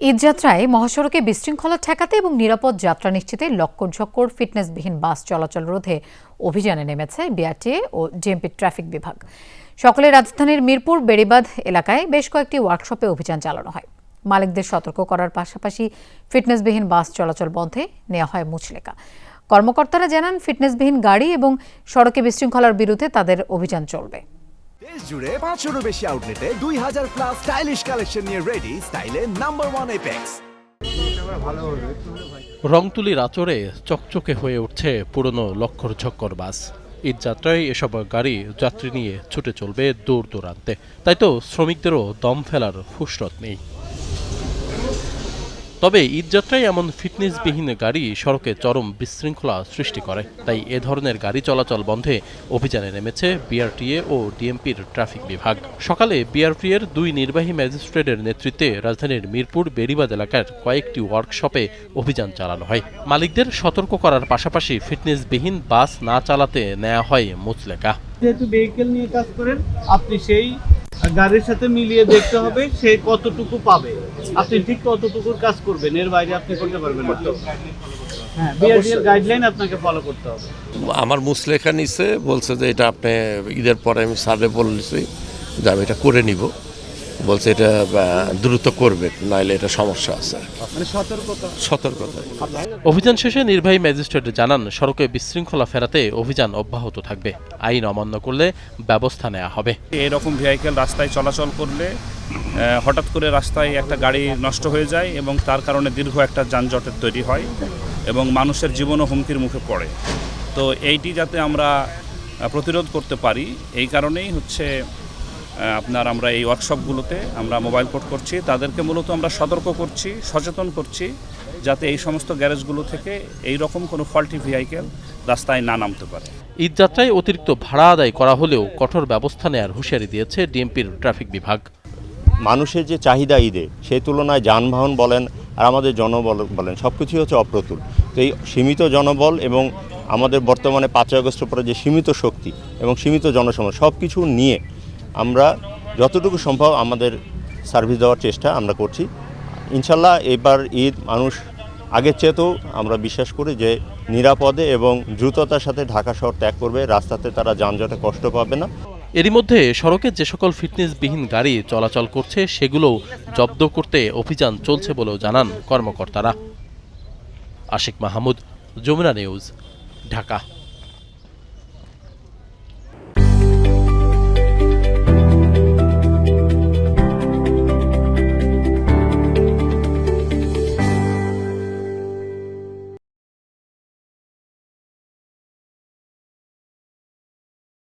ঈদযাত্রায় মহাসড়কে বিশৃঙ্খলা ঠেকাতে এবং নিরাপদ যাত্রা নিশ্চিতে লক্কর ঝক্কর ফিটনেসবিহীন বাস চলাচল রোধে অভিযানে নেমেছে বিআরটিএ ও ডিএমপি ট্রাফিক বিভাগ। সকালে রাজধানীর মিরপুর, বেড়িবাঁধ এলাকায় বেশ কয়েকটি ওয়ার্কশপে অভিযান চালানো হয়। মালিকদের সতর্ক করার পাশাপাশি ফিটনেসবিহীন বাস চলাচল বন্ধে নেওয়া হয় মুচলেকা। কর্মকর্তারা জানান, ফিটনেসবিহীন গাড়ি এবং সড়কে বিশৃঙ্খলার বিরুদ্ধে তাদের অভিযান চলবে। দেশ জুড়ে পাঁচশোরও বেশি আউটলেটে দুই হাজার প্লাস স্টাইলিশ কালেকশন নিয়ে রেডি স্টাইলে নাম্বার ওয়ান এপেক্স রংতুলির আচরে চকচকে হয়ে উঠছে পুরনো লক্ষর ঝক্কর বাস। ঈদযাত্রায় এসব গাড়ি যাত্রী নিয়ে ছুটে চলবে দূর দূরান্তে। তাই তো শ্রমিকদেরও দম ফেলার ফুসরত নেই। তবে ঈদযাত্রায় এমন ফিটনেসবিহীন গাড়ি সড়কে চরম বিশৃঙ্খলা সৃষ্টি করে। তাই এ ধরনের গাড়ি চলাচল বন্ধে অভিযানে নেমেছে বিআরটিএ ও ডিএমপির ট্রাফিক বিভাগ। সকালে বিআরটিএর দুই নির্বাহী ম্যাজিস্ট্রেটের নেতৃত্বে রাজধানীর মিরপুর বেড়িবাদ এলাকার কয়েকটি ওয়ার্কশপে অভিযান চালানো হয়। মালিকদের সতর্ক করার পাশাপাশি ফিটনেসবিহীন বাস না চালাতে নেওয়া হয় মুচলেকা। যেহেতু ভেহিকেল নিয়ে কাজ করেন, আপনি সেই গাড়ির সাথে মিলিয়ে দেখতে হবে সে কতটুকু পাবে। আপনি ঠিক কতটুকুর কাজ করবেন? এর বাইরে আপনি করতে পারবেন না। হ্যাঁ গাইডলাইন আপনাকে ফলো করতে হবে। আমার মুসলেখা নিছে বলছে যে এটা আপনি ঈদের পরে আমি সারে বলেছি যে আমি এটা করে নিব। বলছে এটা দ্রুত করবে নাইলে এটা সমস্যা আছে। মানে সতর্কতা? সতর্কতা। অভিযান শেষে নির্বাহী ম্যাজিস্ট্রেট জানান সড়কে বিশৃঙ্খলা ফেরাতে অভিযান অব্যাহত থাকবে। আইন অমান্য করলে ব্যবস্থা নেওয়া হবে। এরকম ভেহিকেল রাস্তায় চলাচল করলে হঠাৎ করে রাস্তায় একটা গাড়ি নষ্ট হয়ে যায় এবং তার কারণে দীর্ঘ একটা যানজটের তৈরি হয় এবং মানুষের জীবনও হুমকির মুখে পড়ে। তো এইটি যাতে আমরা প্রতিরোধ করতে পারি এই কারণেই হচ্ছে আপনার আমরা এই ওয়ার্কশপগুলোতে আমরা মোবাইল কোর্ট করছি। তাদেরকে মূলত আমরা সতর্ক করছি সচেতন করছি যাতে এই সমস্ত গ্যারেজগুলো থেকে এই রকম কোনো ফল্টি ভেহিকেল রাস্তায় না নামতে পারে। ঈদযাত্রায় অতিরিক্ত ভাড়া আদায় করা হলেও কঠোর ব্যবস্থা নেওয়ার হুঁশিয়ারি দিয়েছে ডিএমপির ট্রাফিক বিভাগ। মানুষের যে চাহিদা ঈদে সেই তুলনায় যানবাহন বলেন আর আমাদের জনবল বলেন সব কিছুই হচ্ছে অপ্রতুল। তো এই সীমিত জনবল এবং আমাদের বর্তমানে পাঁচই আগস্টের পরে যে সীমিত শক্তি এবং সীমিত জনসময় সব কিছু নিয়ে আমরা যতটুকু সম্ভব আমাদের সার্ভিস দেওয়ার চেষ্টা আমরা করছি। ইনশাল্লাহ এবার ঈদ মানুষ আগের চেয়েতেও আমরা বিশ্বাস করি যে নিরাপদে এবং দ্রুততার সাথে ঢাকা শহর ত্যাগ করবে, রাস্তাতে তারা যানজটে কষ্ট পাবে না। এরই মধ্যে সড়কে যে সকল ফিটনেসবিহীন গাড়ি চলাচল করছে, সেগুলোও জব্দ করতে অভিযান চলছে বলেও জানান কর্মকর্তারা। আশিক মাহমুদ, যমুনা নিউজ, ঢাকা।